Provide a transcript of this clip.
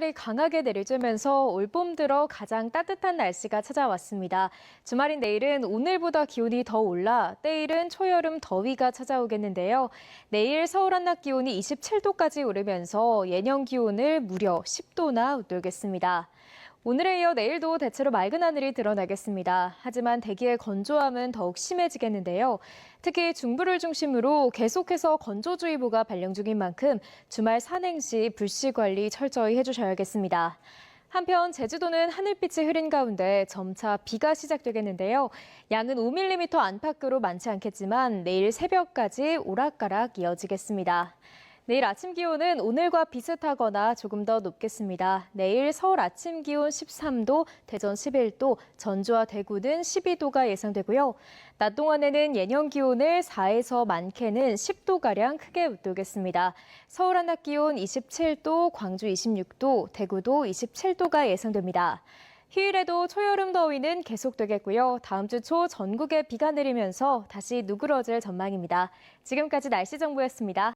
햇살이 강하게 내리쬐면서 올봄 들어 가장 따뜻한 날씨가 찾아왔습니다. 주말인 내일은 오늘보다 기온이 더 올라 때일은 초여름 더위가 찾아오겠는데요. 내일 서울 한낮 기온이 27도까지 오르면서 예년 기온을 무려 10도나 웃돌겠습니다. 오늘에 이어 내일도 대체로 맑은 하늘이 드러나겠습니다. 하지만 대기의 건조함은 더욱 심해지겠는데요. 특히 중부를 중심으로 계속해서 건조주의보가 발령 중인 만큼 주말 산행 시 불씨 관리 철저히 해주셔야겠습니다. 한편 제주도는 하늘빛이 흐린 가운데 점차 비가 시작되겠는데요. 양은 5mm 안팎으로 많지 않겠지만 내일 새벽까지 오락가락 이어지겠습니다. 내일 아침 기온은 오늘과 비슷하거나 조금 더 높겠습니다. 내일 서울 아침 기온 13도, 대전 11도, 전주와 대구는 12도가 예상되고요. 낮 동안에는 예년 기온을 4에서 많게는 10도가량 크게 웃돌겠습니다. 서울 한낮 기온 27도, 광주 26도, 대구도 27도가 예상됩니다. 휴일에도 초여름 더위는 계속되겠고요. 다음 주 초 전국에 비가 내리면서 다시 누그러질 전망입니다. 지금까지 날씨 정보였습니다.